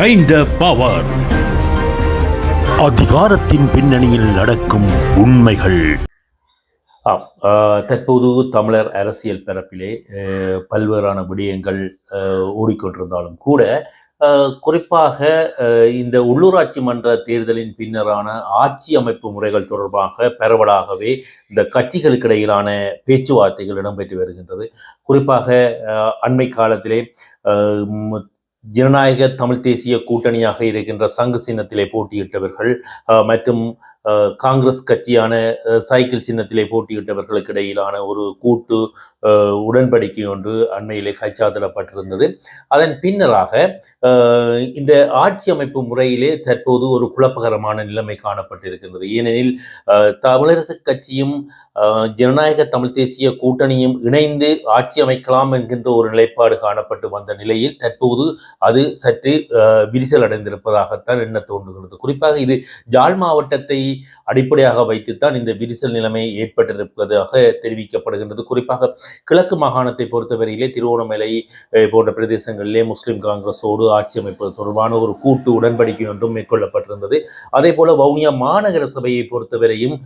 Power. அதிகாரத்தின் பின்னணியில் நடக்கும் உண்மைகள் ஆம் தற்போது தமிழர் அரசியல் பரப்பிலே பல்வேறான விடயங்கள் ஓடிக்கொண்டிருந்தாலும் கூட குறிப்பாக இந்த உள்ளூராட்சி மன்ற தேர்தலின் பின்னரான ஆட்சி அமைப்பு முறைகள் தொடர்பாக பரவலாகவே இந்த கட்சிகளுக்கு இடையிலான பேச்சுவார்த்தைகள் இடம்பெற்று வருகின்றது குறிப்பாக அண்மை காலத்திலே ஜனநாயக தமிழ் தேசிய கூட்டணியாக இருக்கின்ற சங்கு சின்னத்திலே போட்டியிட்டவர்கள் மற்றும் காங்கிரஸ் கட்சியான சைக்கிள் சின்னத்திலே போட்டியிட்டவர்களுக்கு இடையிலான ஒரு கூட்டு உடன்படிக்கை ஒன்று அண்மையிலே கைச்சாத்திடப்பட்டிருந்தது. அதன் பின்னராக இந்த ஆட்சி அமைப்பு முறையிலே தற்போது ஒரு குழப்பகரமான நிலைமை காணப்பட்டிருக்கின்றது. ஏனெனில் தமிழரசு கட்சியும் ஜனநாயக தமிழ் தேசிய கூட்டணியும் இணைந்து ஆட்சி அமைக்கலாம் என்கின்ற ஒரு நிலைப்பாடு காணப்பட்டு வந்த நிலையில் தற்போது அது சற்று விரிசல் அடைந்திருப்பதாகத்தான் என்ன தோன்றுகிறது. குறிப்பாக இது ஜாழ் மாவட்டத்தை அடிப்படையாக வைத்துத்தான் இந்த விரிசல் நிலைமை ஏற்பட்டிருப்பதாக தெரிவிக்கப்படுகின்றது. குறிப்பாக கிழக்கு மாகாணத்தை பொறுத்தவரையிலே திருவோணமலை போன்ற பிரதேசங்களிலே முஸ்லிம் காங்கிரஸோடு ஆட்சி அமைப்பது தொடர்பான ஒரு கூட்டு உடன்படிக்கை ஒன்றும் மேற்கொள்ளப்பட்டிருந்தது. அதே போல வவுனியா மாநகர சபையை பொறுத்தவரையும்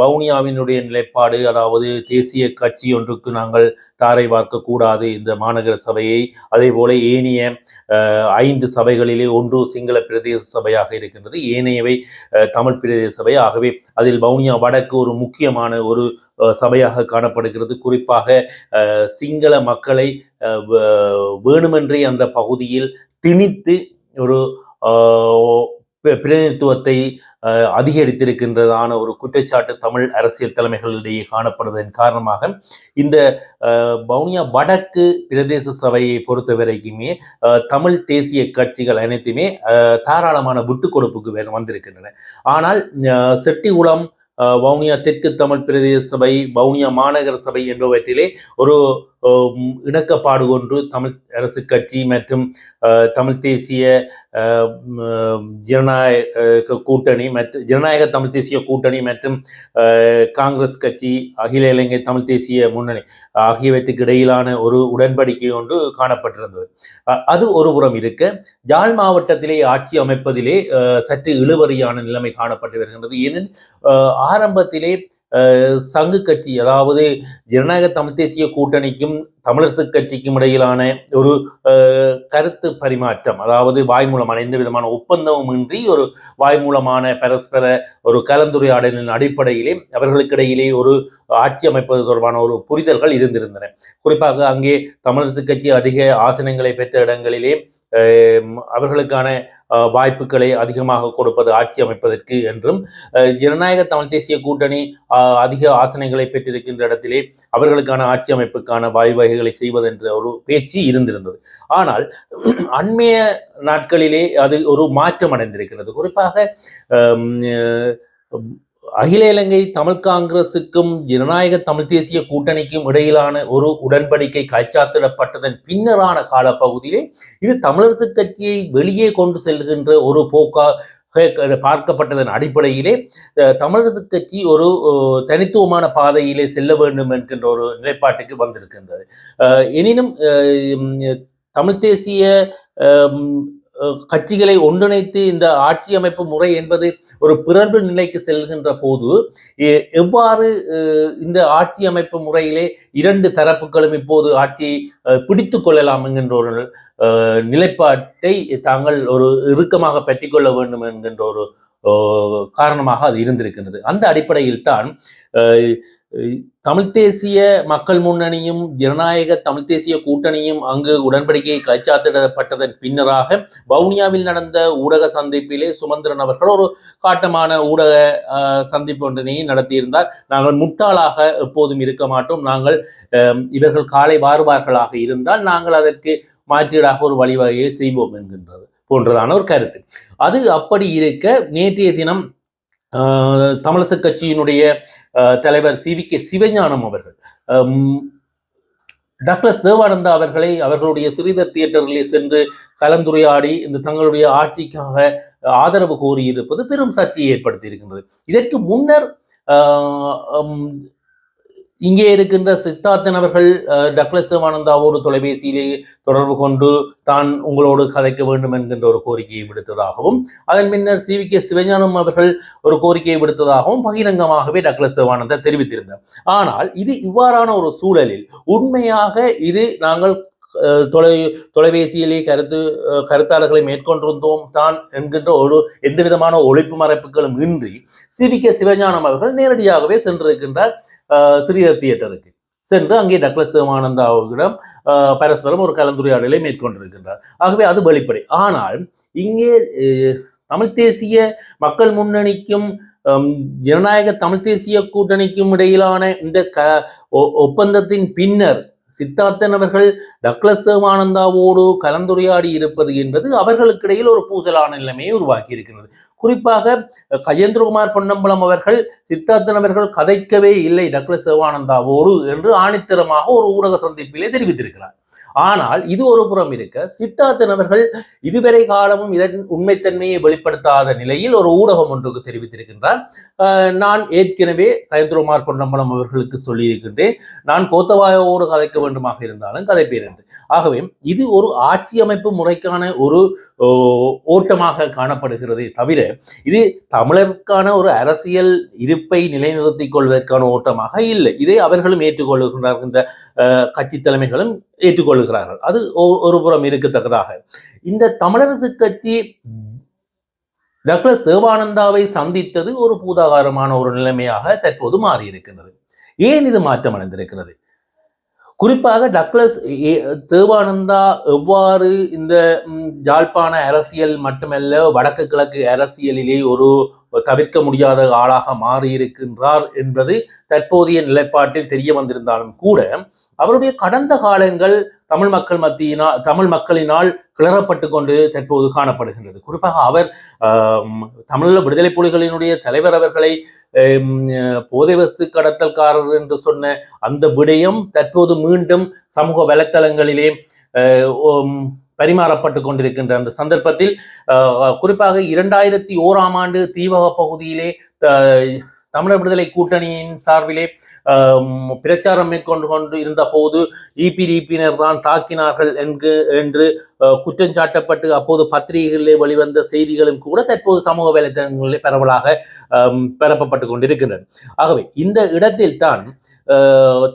வவுனியாவினுடைய நிலைப்பாடு அதாவது தேசிய கட்சி ஒன்றுக்கு நாங்கள் தாரை பார்க்க கூடாது இந்த மாநகர சபையை அதே போல ஏனைய ஐந்து சபைகளிலே ஒன்று சிங்கள பிரதேச சபையாக இருக்கின்றது. ஏனையவை தமிழ் பிரதேச சபை. ஆகவே அதில் வவுனியா வடக்கு ஒரு முக்கியமான ஒரு அஹ், சபையாக காணப்படுகிறது. குறிப்பாக சிங்கள மக்களை அஹ், வேணுமென்றே அந்த பகுதியில் திணித்து ஒரு பிரதிநிதித்துவத்தை அதிகரித்திருக்கின்றதான ஒரு குற்றச்சாட்டு தமிழ் அரசியல் தலைமைகளிடையே காணப்படுவதன் காரணமாக இந்த பவுனியா வவுனியா வடக்கு பிரதேச சபையை பொறுத்த வரைக்குமே தமிழ் தேசிய கட்சிகள் அனைத்துமே தாராளமான விட்டுக் கொடுப்புக்கு வந்திருக்கின்றன. ஆனால் செட்டிகுளம் வவுனியா தெற்கு தமிழ் பிரதேச சபை வவுனியா மாநகர சபை என்பவற்றிலே ஒரு இணக்கப்பாடு ஒன்று தமிழ் அரசு கட்சி மற்றும் தமிழ் தேசிய ஜனநாயக கூட்டணி மற்றும் ஜனநாயக தமிழ் தேசிய கூட்டணி மற்றும் காங்கிரஸ் கட்சி அகில இலங்கை தமிழ் தேசிய முன்னணி ஆகியவற்றுக்கு இடையிலான ஒரு உடன்படிக்கை ஒன்று காணப்பட்டிருந்தது. அது ஒரு புறம் இருக்க. யாழ் மாவட்டத்திலே ஆட்சி அமைப்பதிலே சற்று இழுவறியான நிலைமை காணப்பட்டு வருகின்றது. ஏனெனில் ஆரம்பத்திலே சங்கு கட்சி அதாவது ஜனநாயக தமிழ் தேசிய கூட்டணிக்கும் தமிழரசு கட்சிக்கும் இடையிலான ஒரு கருத்து பரிமாற்றம். அதாவது வாய்மூலமான எந்த விதமான ஒப்பந்தமும் இன்றி ஒரு வாய்மூலமான பரஸ்பர ஒரு கலந்துரையாடலின் அடிப்படையிலே அவர்களுக்கிடையிலே ஒரு ஆட்சி அமைப்பது தொடர்பான ஒரு புரிதல்கள் இருந்திருந்தன. குறிப்பாக அங்கே தமிழரசு கட்சி அதிக ஆசனங்களை பெற்ற இடங்களிலே அவர்களுக்கான வாய்ப்புகளை அதிகமாக கொடுப்பது ஆட்சி அமைப்பதற்கு என்றும் ஜனநாயக தமிழ் தேசிய கூட்டணி அஹ், அதிக ஆசனங்களை பெற்றிருக்கின்ற இடத்திலே அவர்களுக்கான ஆட்சி அமைப்புக்கான வழிவகைகளை செய்வதென்ற ஒரு பேச்சு இருந்திருந்தது. ஆனால் அண்மைய நாட்களிலே அது ஒரு மாற்றம் அடைந்திருக்கிறது. குறிப்பாக அகில இலங்கை தமிழ் காங்கிரசுக்கும் ஜனநாயக தமிழ் தேசிய கூட்டணிக்கும் இடையிலான ஒரு உடன்படிக்கை கைச்சாத்திடப்பட்டதன் பின்னரான காலப்பகுதியிலே இது தமிழரசு கட்சியை வெளியே கொண்டு செல்கின்ற ஒரு போக்கா பார்க்கப்பட்டதன் அடிப்படையிலே தமிழரசு கட்சி ஒரு தனித்துவமான பாதையிலே செல்ல வேண்டும் என்கின்ற ஒரு நிலைப்பாட்டுக்கு வந்திருக்கின்றது. எனினும் தமிழ் தேசிய கட்சிகளை ஒன்றிணைத்து இந்த ஆட்சி அமைப்பு முறை என்பது ஒரு பிறழ்வு நிலைக்கு செல்கின்ற போது எவ்வாறு அஹ், இந்த ஆட்சி அமைப்பு முறையிலே இரண்டு தரப்புகளும் இப்போது ஆட்சியை அஹ், பிடித்துக் கொள்ளலாம் என்கின்ற ஒரு அஹ், நிலைப்பாட்டை தாங்கள் ஒரு இறுக்கமாக பற்றிக்கொள்ள வேண்டும் என்கின்ற ஒரு காரணமாக அது இருந்திருக்கின்றது. அந்த அடிப்படையில் தான் அஹ், தமிழ் தேசிய மக்கள் முன்னணியும் ஜனநாயக தமிழ் தேசிய கூட்டணியும் அங்கு உடன்படிக்கையை கைச்சாத்திடப்பட்டதன் பின்னராக வவுனியாவில் நடந்த ஊடக சந்திப்பிலே சுமந்திரன் அவர்கள் ஒரு காட்டமான ஊடக சந்திப்பு ஒன்றினையும் நடத்தியிருந்தார். நாங்கள் முட்டாளாக எப்போதும் இருக்க மாட்டோம். நாங்கள் இவர்கள் காலை வாருவார்களாக இருந்தால் நாங்கள் அதற்கு மாற்றீடாக ஒரு வழிவகையை செய்வோம் என்கின்றது போன்றதான ஒரு கருத்து. அது அப்படி இருக்க நேற்றைய தினம் அஹ், கட்சியினுடைய அஹ், தலைவர் சி வி கே சிவஞானம் அவர்கள். டக்ளஸ் தேவானந்தா அவர்களை அவர்களுடைய ஸ்ரீதர் தியேட்டரிலே சென்று கலந்துரையாடி இந்த தங்களுடைய ஆட்சிக்காக ஆதரவு கோரியிருப்பது பெரும் சர்ச்சையை ஏற்படுத்தி இருக்கின்றது இதற்கு முன்னர் ஆஹ், உம், இங்கே இருக்கின்ற சித்தார்த்தன் அவர்கள் டக்ளஸ் சிவானந்தாவோடு தொலைபேசியிலே தொடர்பு கொண்டு தான் உங்களோடு கதைக்க வேண்டும் என்கின்ற ஒரு கோரிக்கையை விடுத்ததாகவும் அதன் பின்னர் சி வி கே சிவஞானம் அவர்கள் ஒரு கோரிக்கையை விடுத்ததாகவும் பகிரங்கமாகவே டக்ளஸ் சிவானந்தா தெரிவித்திருந்தார். ஆனால் இது இவ்வாறான ஒரு சூழலில் உண்மையாக இது நாங்கள் தொலை தொலைபேசியிலே கருத்து கருத்தாளர்களை மேற்கொண்டிருந்தோம் தான் என்கின்ற ஒரு எந்த விதமான ஒழிப்பு மறைப்புகளும் இன்றி சி. வி. கே. சிவஞானம் அவர்கள் நேரடியாகவே சென்றிருக்கின்றார் சிறியர் தியேட்டருக்கு. சென்று அங்கே டக்ளஸ் தேவானந்தாவிடம் அஹ், பரஸ்பரம் ஒரு கலந்துரையாடலை மேற்கொண்டிருக்கின்றார். ஆகவே அது வெளிப்படை. ஆனால் இங்கே தமிழ் தேசிய மக்கள் முன்னணிக்கும் ஜனநாயக தமிழ் தேசிய கூட்டணிக்கும் இடையிலான இந்த க ஒ- ஒப்பந்தத்தின் பின்னர் சித்தார்த்தன் அவர்கள் டக்ளஸ் தேவானந்தாவோடு கலந்துரையாடி இருப்பது என்பது அவர்களுக்கிடையில் ஒரு பூசலான நிலைமையை உருவாக்கி இருக்கிறது. குறிப்பாக கஜேந்திரகுமார் பொன்னம்பலம் அவர்கள் சித்தார்த்தன் அவர்கள் கதைக்கவே இல்லை டக்ளஸ் தேவானந்தாவோடு என்று ஆணித்தரமாக ஒரு ஊடக சந்திப்பிலே தெரிவித்திருக்கிறார். ஆனால் இது ஒரு புறம் இருக்க சித்தார்த்தன் அவர்கள் இதுவரை காலமும் இதன் உண்மைத்தன்மையை வெளிப்படுத்தாத நிலையில் ஒரு ஊடகம் ஒன்றுக்கு தெரிவித்திருக்கின்றார். நான் ஏற்கனவே கஜேந்திரகுமார் பொன்னம்பலம் அவர்களுக்கு சொல்லியிருக்கின்றேன். நான் கோத்தவாயோடு கதைக்க வேண்டுமாக இருந்தாலும் கதைப்பேன் என்று ஆகவே இது ஒரு ஆட்சி அமைப்பு முறைக்கான ஒரு ஓ, ஓட்டமாக காணப்படுகிறதே தவிர இது தமிழருக்கான ஒரு அரசியல் இருப்பை நிலைநிறுத்திக் கொள்வதற்கான ஓட்டமாக இல்லை. இதை அவர்களும் ஏற்றுக்கொள்ளுகின்றார்கள் இந்த கட்சி தலைமைகளும் ஏற்றுக்கொள்கிறார்கள் அது ஒரு புறம் இருக்கத்தக்கதாக. இந்த தமிழரசு கட்சி டக்ளஸ் தேவானந்தாவை சந்தித்தது ஒரு பூதாகாரமான ஒரு நிலைமையாக தற்போது மாறியிருக்கின்றது. ஏன் இது மாற்றம் அடைந்திருக்கிறது? குறிப்பாக டக்ளஸ் தேவானந்தா எவ்வாறு இந்த ம், யாழ்ப்பாண அரசியல் மட்டுமல்ல வடக்கு கிழக்கு அரசியலிலே ஒரு தவிர்க்க முடியாத ஆளாக மாறியிருக்கின்றார் என்பது தற்போதைய நிலைப்பாட்டில் தெரிய வந்திருந்தாலும் கூட அவருடைய கடந்த காலங்கள் தமிழ் மக்கள் மத்தியினால் தமிழ் மக்களினால் கிளறப்பட்டு கொண்டு தற்போது காணப்படுகின்றது. குறிப்பாக அவர் தமிழ் விடுதலை புலிகளினுடைய தலைவர் அவர்களை போதை வஸ்து கடத்தல்காரர் என்று சொன்ன அந்த விடயம் தற்போது மீண்டும் சமூக வலைத்தளங்களிலே அஹ், பரிமாறப்பட்டு கொண்டிருக்கின்ற அந்த சந்தர்ப்பத்தில் அஹ், குறிப்பாக இரண்டாயிரத்தி ஓராம் ஆண்டு தீவக பகுதியிலே அஹ், தமிழர் விடுதலை கூட்டணியின் சார்பிலே பிரச்சாரம் மேற்கொண்டு கொண்டு இருந்த போது இபிடிபியினர் தான் தாக்கினார்கள் என்று என்று குற்றம் சாட்டப்பட்டு அப்போது பத்திரிகைகளிலே வெளிவந்த செய்திகளும் கூட தற்போது சமூக வலைதளங்களிலே பரவலாக பரப்பப்பட்டு கொண்டிருக்கின்றன. ஆகவே இந்த இடத்தில் தான்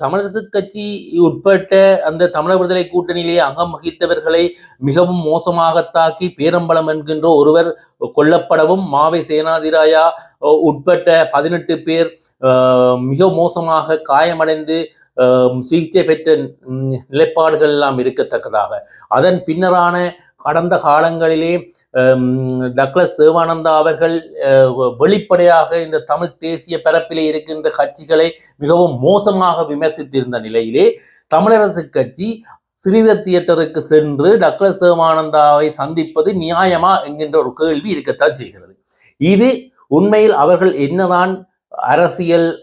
தமிழரசு கட்சி உட்பட்ட அந்த தமிழர் விடுதலை கூட்டணியிலே அங்கம் வகித்தவர்களை மிகவும் மோசமாக தாக்கி பேரம்பலம் என்கின்ற ஒருவர் கொல்லப்படவும் மாவை சேனாதிராயா உட்பட்ட பதினெட்டு பேர் மிக மோசமாக காயமடைந்து சிகிச்சை பெற்ற நிலைப்பாடுகள் எல்லாம் இருக்கத்தக்கதாக. அதன் பின்னரான கடந்த காலங்களிலே டக்ளஸ் சிவானந்தா அவர்கள் வெளிப்படையாக இந்த தமிழ் தேசிய பரப்பிலே இருக்கின்ற கட்சிகளை மிகவும் மோசமாக விமர்சித்திருந்த நிலையிலே தமிழரசு கட்சி ஸ்ரீதர் தியேட்டருக்கு சென்று டக்ளஸ் சிவானந்தாவை சந்திப்பது நியாயமா என்கின்ற ஒரு கேள்வி இருக்கத்தான் செய்கிறது. இது உண்மையில் அவர்கள் என்னதான் அரசியல்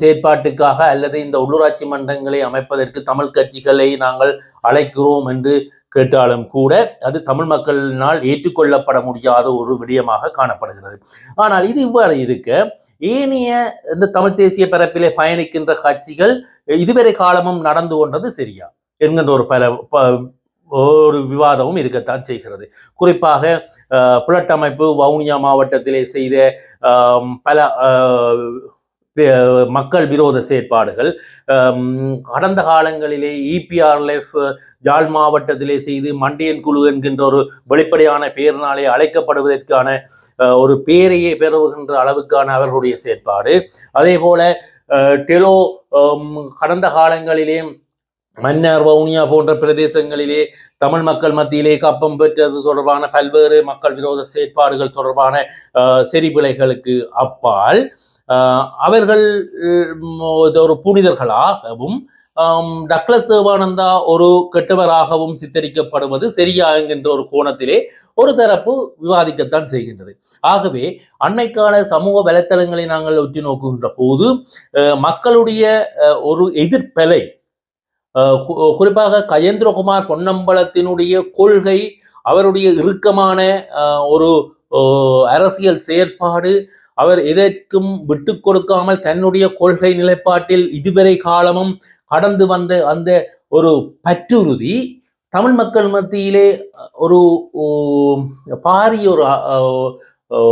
செயற்பாட்டுக்காக அல்லது இந்த உள்ளூராட்சி மன்றங்களை அமைப்பதற்கு தமிழ் கட்சிகளை நாங்கள் அழைக்கிறோம் என்று கேட்டாலும் கூட அது தமிழ் மக்களினால் ஏற்றுக்கொள்ளப்பட முடியாத ஒரு விடயமாக காணப்படுகிறது. ஆனால் இது இவ்வாறு இருக்க ஏனைய இந்த தமிழ் தேசிய பரப்பிலே பயணிக்கின்ற கட்சிகள் இதுவரை காலமும் நடந்து கொண்டது சரியா? என்கின்ற ஒரு பல ப- ஒரு விவாதமும் இருக்கத்தான் செய்கிறது. குறிப்பாக புலட்டமைப்பு வவுனியா மாவட்டத்திலே செய்த பல மக்கள் விரோத செயற்பாடுகள் கடந்த காலங்களிலே இபிஆர்எஃப் ஜாழ் மாவட்டத்திலே செய்து மண்டியன் குழு என்கின்ற ஒரு வெளிப்படையான பெயரினாலே அழைக்கப்படுவதற்கான ஒரு பேரையே பெறுகின்ற அளவுக்கான அவர்களுடைய செயற்பாடு. அதே போல டெலோ கடந்த காலங்களிலே மன்னார் வவுனியா போன்ற பிரதேசங்களிலே தமிழ் மக்கள் மத்தியிலே கப்பம் பெற்றது தொடர்பான பல்வேறு மக்கள் விரோத செயற்பாடுகள் தொடர்பான அஹ், செறிபிழைகளுக்கு அப்பால் அவர்கள் ஒரு புனிதர்களாகவும் டக்ளஸ் தேவானந்தா ஒரு கெட்டவராகவும் சித்தரிக்கப்படுவது சரியா என்கின்ற ஒரு கோணத்திலே ஒரு தரப்பு விவாதிக்கத்தான் செய்கின்றது. ஆகவே அன்னைக்கால சமூக வலைத்தளங்களை நாங்கள் உற்று நோக்குகின்ற போது மக்களுடைய ஒரு எதிர்ப்பலை குறிப்பாக கஜேந்திரகுமார் பொன்னம்பலத்தினுடைய கொள்கை அவருடைய இறுக்கமான ஒரு அரசியல் செயற்பாடு அவர் எதற்கும் விட்டு கொடுக்காமல் தன்னுடைய கொள்கை நிலைப்பாட்டில் இதுவரை காலமும் கடந்து வந்த அந்த ஒரு பற்றுறுதி தமிழ் மக்கள் மத்தியிலே ஒரு பாரிய ஒரு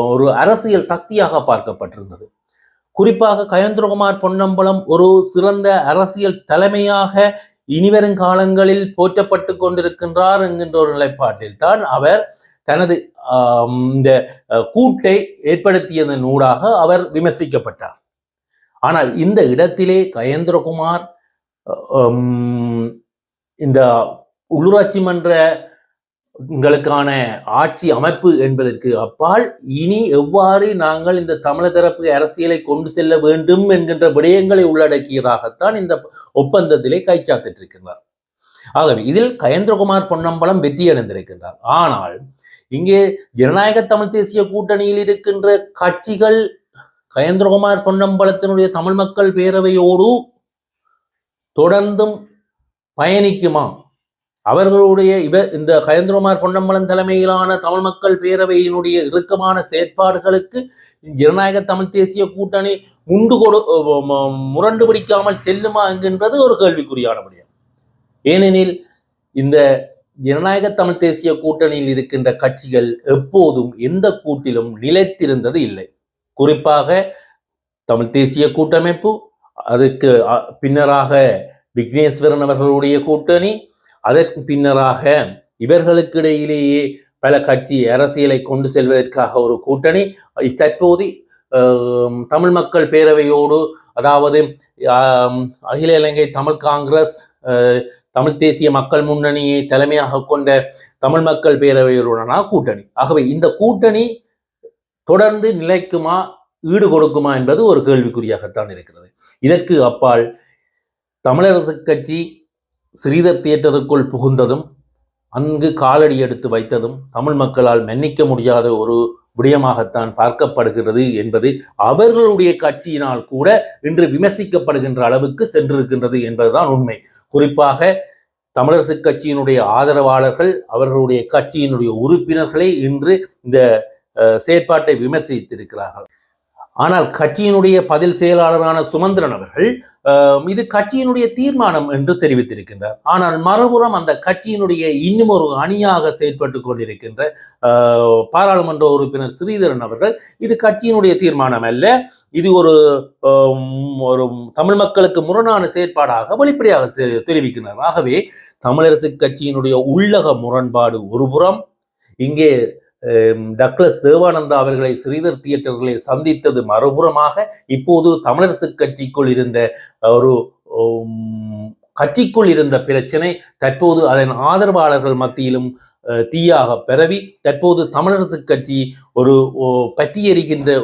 ஒரு அரசியல் சக்தியாக பார்க்கப்பட்டிருந்தது. குறிப்பாக கயந்திரகுமார் பொன்னம்பலம் ஒரு சிறந்த அரசியல் தலைமையாக இனிவரும் காலங்களில் போற்றப்பட்டு கொண்டிருக்கின்றார் என்கின்ற ஒரு நிலைப்பாட்டில் தான் அவர் தனது இந்த கூட்டை ஏற்படுத்தியதன் ஊடாக அவர் விமர்சிக்கப்பட்டார். ஆனால் இந்த இடத்திலே கயேந்திரகுமார் இந்த உள்ளூராட்சி மன்ற உங்களுக்கான ஆட்சி அமைப்பு என்பதற்கு அப்பால் இனி எவ்வாறு நாங்கள் இந்த தமிழர் தரப்பு அரசியலை கொண்டு செல்ல வேண்டும் என்கின்ற விடயங்களை உள்ளடக்கியதாகத்தான் இந்த ஒப்பந்தத்திலே கைச்சாத்திட்டிருக்கிறார் ஆகவே இதில் கயேந்திரகுமார் பொன்னம்பலம் வெற்றியடைந்திருக்கின்றார். ஆனால் இங்கே ஜனநாயக தமிழ் தேசிய கூட்டணியில் இருக்கின்ற கட்சிகள் கயேந்திரகுமார் பொன்னம்பலத்தினுடைய தமிழ் மக்கள் பேரவையோடு தொடர்ந்தும் பயணிக்குமா? அவர்களுடைய இவர் இந்த கயந்திரகுமார் பொன்னம்பலம் தலைமையிலான தமிழ் மக்கள் பேரவையினுடைய இறுக்கமான செயற்பாடுகளுக்கு ஜனநாயக தமிழ் தேசிய கூட்டணி முண்டு கொடு முரண்டு பிடிக்காமல் செல்லுமா என்கின்றது ஒரு கேள்விக்குறியான விடயம். ஏனெனில் இந்த ஜனநாயக தமிழ் தேசிய கூட்டணியில் இருக்கின்ற கட்சிகள் எப்போதும் எந்த கூட்டிலும் நிலைத்திருந்தது இல்லை. குறிப்பாக தமிழ் தேசிய கூட்டமைப்பு அதுக்கு அ- பின்னராக விக்னேஸ்வரன் அவர்களுடைய கூட்டணி அதற்கு பின்னராக இவர்களுக்கிடையிலேயே பல கட்சி அரசியலை கொண்டு செல்வதற்காக ஒரு கூட்டணி. தற்போது தமிழ் மக்கள் பேரவையோடு அதாவது அகில இலங்கை தமிழ் காங்கிரஸ் தமிழ் தேசிய மக்கள் முன்னணியை தலைமையாக கொண்ட தமிழ் மக்கள் பேரவையுடனான கூட்டணி. ஆகவே இந்த கூட்டணி தொடர்ந்து நிலைக்குமா ஈடு கொடுக்குமா என்பது ஒரு கேள்விக்குறியாகத்தான் இருக்கிறது. இதற்கு அப்பால் தமிழரசு கட்சி ஸ்ரீதர் தியேட்டருக்குள் புகுந்ததும் அங்கு காலடி எடுத்து வைத்ததும் தமிழ் மக்களால் மன்னிக்க முடியாத ஒரு விடயமாகத்தான் பார்க்கப்படுகிறது என்பது அவர்களுடைய கட்சியினால் கூட இன்று விமர்சிக்கப்படுகின்ற அளவுக்கு சென்றிருக்கின்றது என்பதுதான் உண்மை. குறிப்பாக தமிழரசு கட்சியினுடைய ஆதரவாளர்கள் அவர்களுடைய கட்சியினுடைய உறுப்பினர்களே இன்று இந்த அஹ், செயற்பாட்டை விமர்சித்திருக்கிறார்கள். ஆனால் கட்சியினுடைய பதில் செயலாளரான சுமந்திரன் அவர்கள் இது கட்சியினுடைய தீர்மானம் என்று தெரிவித்திருக்கின்றார். ஆனால் மறுபுறம் அந்த கட்சியினுடைய இன்னும் ஒரு அணியாக செயற்பட்டு கொண்டிருக்கின்ற பாராளுமன்ற உறுப்பினர் ஸ்ரீதரன் அவர்கள் இது கட்சியினுடைய தீர்மானம் அல்ல. இது ஒரு ஒரு தமிழ் மக்களுக்கு முரணான செயற்பாடாக வெளிப்படையாக தெரிவிக்கின்றனர் ஆகவே தமிழரசு கட்சியினுடைய உள்ளக முரண்பாடு ஒருபுறம் இங்கே டக்ளஸ் தேவானந்தா அவர்களை ஸ்ரீதர் தியேட்டர்களை சந்தித்தது மறுபுறமாக இப்போது தமிழரசு கட்சிக்குள் இருந்த ஒரு உம், கட்சிக்குள் இருந்த பிரச்சனை தற்போது அதன் ஆதரவாளர்கள் மத்தியிலும் தீயாக பரவி தற்போது தமிழரசு கட்சி ஒரு ஓ, பற்றி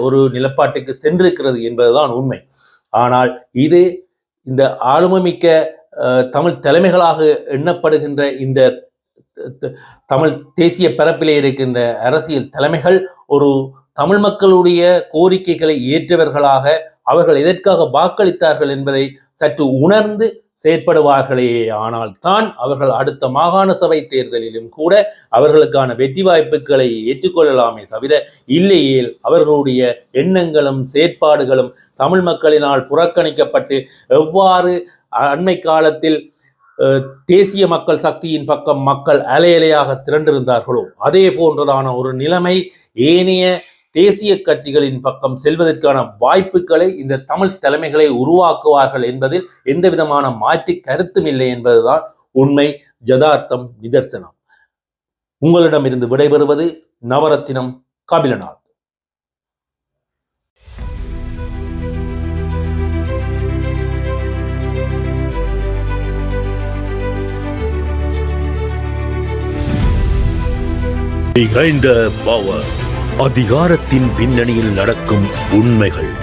ஒரு நிலப்பாட்டுக்கு சென்றிருக்கிறது என்பதுதான் உண்மை. ஆனால் இது இந்த ஆளுமைமிக்க தமிழ் தலைமைகளாக எண்ணப்படுகின்ற இந்த தமிழ் தேசிய பரப்பிலே இருக்கின்ற அரசியல் தலைமைகள் ஒரு தமிழ் மக்களுடைய கோரிக்கைகளை ஏற்றவர்களாக அவர்கள் எதற்காக வாக்களித்தார்கள் என்பதை சற்று உணர்ந்து செயற்படுவார்களே ஆனால் தான் அவர்கள் அடுத்த மாகாண சபை தேர்தலிலும் கூட அவர்களுக்கான வெற்றி வாய்ப்புகளை ஏற்றுக்கொள்ளலாமே தவிர இல்லையேல் அவர்களுடைய எண்ணங்களும் செயற்பாடுகளும் தமிழ் மக்களினால் புறக்கணிக்கப்பட்டு எவ்வாறு அண்மை காலத்தில் தேசிய மக்கள் சக்தியின் பக்கம் மக்கள் அலையலையாக திரண்டிருந்தார்களோ? அதே போன்றதான ஒரு நிலைமை ஏனைய தேசிய கட்சிகளின் பக்கம் செல்வதற்கான வாய்ப்புகளை இந்த தமிழ் தலைமைகளை உருவாக்குவார்கள் என்பதில் எந்த விதமான மாற்றி கருத்தும் இல்லை என்பதுதான் உண்மை ஜதார்த்தம் நிதர்சனம். உங்களிடமிருந்து விடைபெறுவது நவரத்தினம் கபிலநாத். Behind பவர் அதிகாரத்தின் பின்னணியில் நடக்கும் உண்மைகள்.